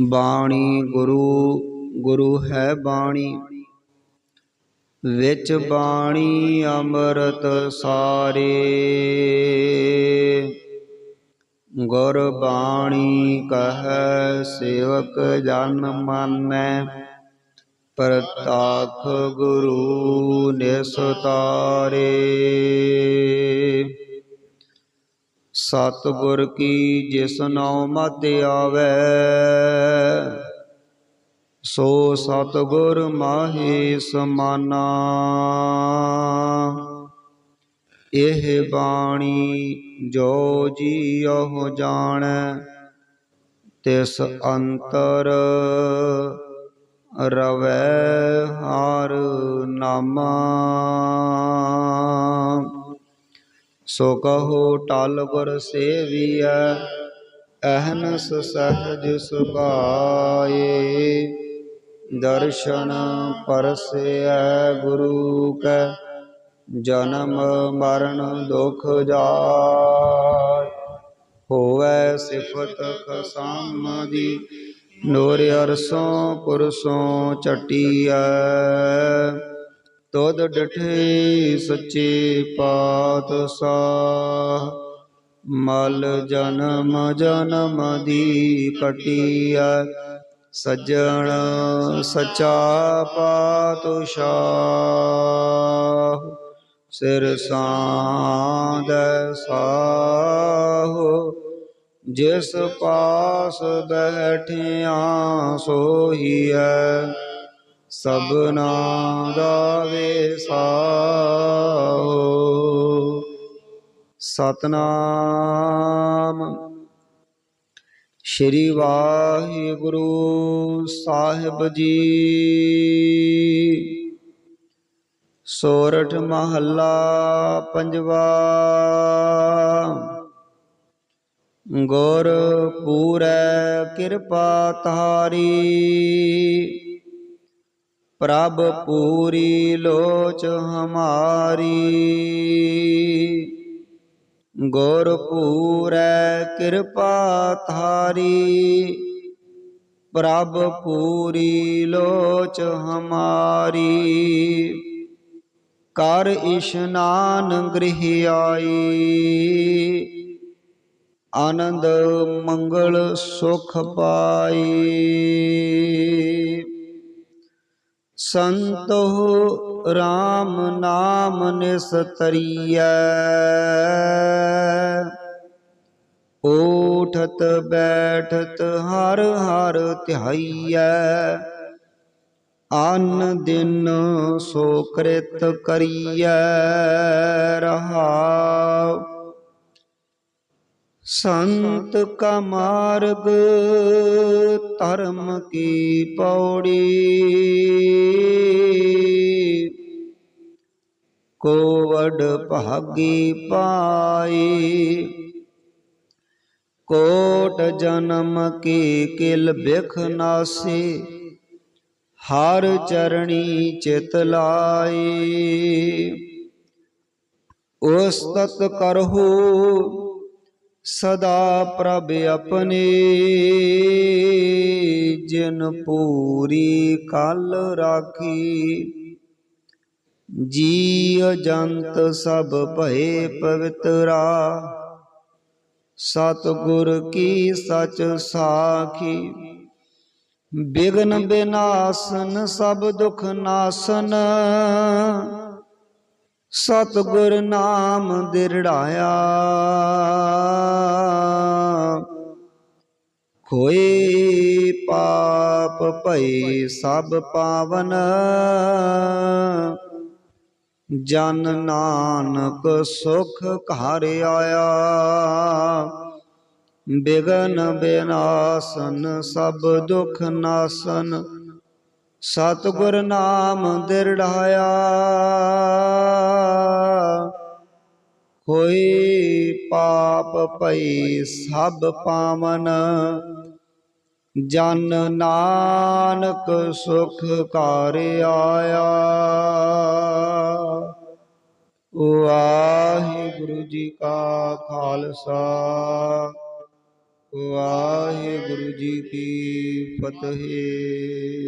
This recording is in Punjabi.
ਬਾਣੀ ਗੁਰੂ ਗੁਰੂ ਹੈ ਬਾਣੀ। ਵਿੱਚ ਬਾਣੀ ਅੰਮ੍ਰਿਤ ਸਾਰੇ। ਗੁਰ ਬਾਣੀ ਕਹੈ, ਸੇਵਕ ਜਨ ਮਾਨੈ। ਪ੍ਰਤਾਖ ਗੁਰੂ ਨਿਸਤਾਰੇ। ਸਤਿਗੁਰ ਕੀ ਜਿਸ ਨਾਉ ਮਤ ਆਵੈ, ਸੋ ਸਤਿਗੁਰ ਮਾਹੀ ਸਮਾਨਾ। ਇਹ ਬਾਣੀ ਜੋ ਜੀਉ ਜਾਣੈ, ਤਿਸ ਅੰਤਰ ਰਵੈ ਹਰ ਨਾਮਾ। ਸੋ ਕਹੋ ਟਲ ਗੁਰ ਸੇਵੀਐ ਅਹਨਸ ਸਹਜ ਸੁਭਾਏ। ਦਰਸ਼ਨ ਪਰਸੈ ਗੁਰੂ ਕੈ, ਜਨਮ ਮਰਨ ਦੁਖ ਜਾਇ ਹੋਵੈ ਸਿਫਤ ਖਸਮ ਦੀ, ਨੂਰ ਅਰਸੋਂ ਪੁਰਸੋਂ ਚਟੀਐ। ਤੁਧ ਡਠੇ ਸੱਚੇ ਪਾਤਸ਼ਾਹ। ਮਲ ਜਨਮ ਜਨਮ ਦੀ ਕਟਿਆ, ਸੱਜਣ ਸਚਾ ਪਾਤਸ਼ਾਹ। ਸਿਰ ਸਾਂਦ ਸਾਹੋ, ਜਿਸ ਪਾਸ ਬੈਠਿਆ ਸੋਹੀਐ। ਸਭਨਾ ਦਾ ਵਿਸਾਹੋ ਸਤਨਾਮ। ਸ਼੍ਰੀ ਵਾਹਿਗੁਰੂ ਸਾਹਿਬ ਜੀ। ਸੋਰਠ ਮਹੱਲਾ ਪੰਜਵਾ। ਗੁਰ ਪੂਰੈ ਕਿਰਪਾ ਤਾਰੀ ਪ੍ਰਭ ਪੂਰੀ ਲੋਚ ਹਮਾਰੀ। ਗੁਰ ਪੂਰੈ ਕਿਰਪਾ ਥਾਰੀ ਪ੍ਰਭ ਪੂਰੀ ਲੋਚ ਹਮਾਰੀ। ਕਰ ਇਸ਼ਨਾਨ ਗ੍ਰਹਿ ਆਈ ਆਨੰਦ ਮੰਗਲ ਸੁਖ ਪਾਈ। ਸੰਤੋ RAM ਨਾਮ ਨਿਸਤਰੀਐ। ਊਠਤ ਬੈਠਤ ਹਰ ਹਰ ਧਿਆਈਐ। ਆਨ ਦਿਨ ਸੋ ਕ੍ਰਿਤ ਕਰੀਐ। ਸੰਤ ਕਾ ਮਾਰਗ, ਧਰਮ ਕੀ ਪੌੜੀ? ਕੋ ਵਡ ਭਾਗੀ ਪਾਈ ਕੋਟ ਜਨਮ ਕੀ ਕਿਲ ਬਿਖ ਹਰ ਚਰਣੀ ਚਿਤ ਲਾਈ। ਉਸਤਤ ਕਰਹੁ ਸਦਾ ਪ੍ਰਭ ਆਪਣੇ, ਜਿਨ ਪੂਰੀ ਕਲ ਰਾਖੀ। ਜੀ ਜੰਤ ਸਭ ਭਏ ਪਵਿੱਤਰਾ, ਸਤਿਗੁਰ ਕੀ ਸਚ ਸਾਖੀ। ਬਿਗਨ ਬਿਨਾਸਨ ਸਭ ਦੁਖ ਨਾਸਨ ਸਤਿਗੁਰ ਨਾਮ ਦਿਰੜਾਇਆ। ਕੋਈ ਪਾਪ ਭਈ ਸਭ ਪਾਵਨ। ਜਨ ਨਾਨਕ ਸੁਖ ਘਰ ਆਇਆ। ਬਿਗਨ ਬਿਨਾਸਨ ਸਭ ਦੁਖ ਨਾਸਨ। ਸਤਿਗੁਰ ਨਾਮ ਦਿਰੜਾਇਆ। ਕੋਈ ਪਾਪ ਭਈ ਸਭ ਪਾਵਨ, ਜਨ ਨਾਨਕ ਸੁਖ ਘਰ ਆਇਆ। ਵਾਹਿਗੁਰੂ ਜੀ ਕਾ ਖਾਲਸਾ, ਵਾਹਿਗੁਰੂ ਜੀ ਕੀ ਫਤਿਹ।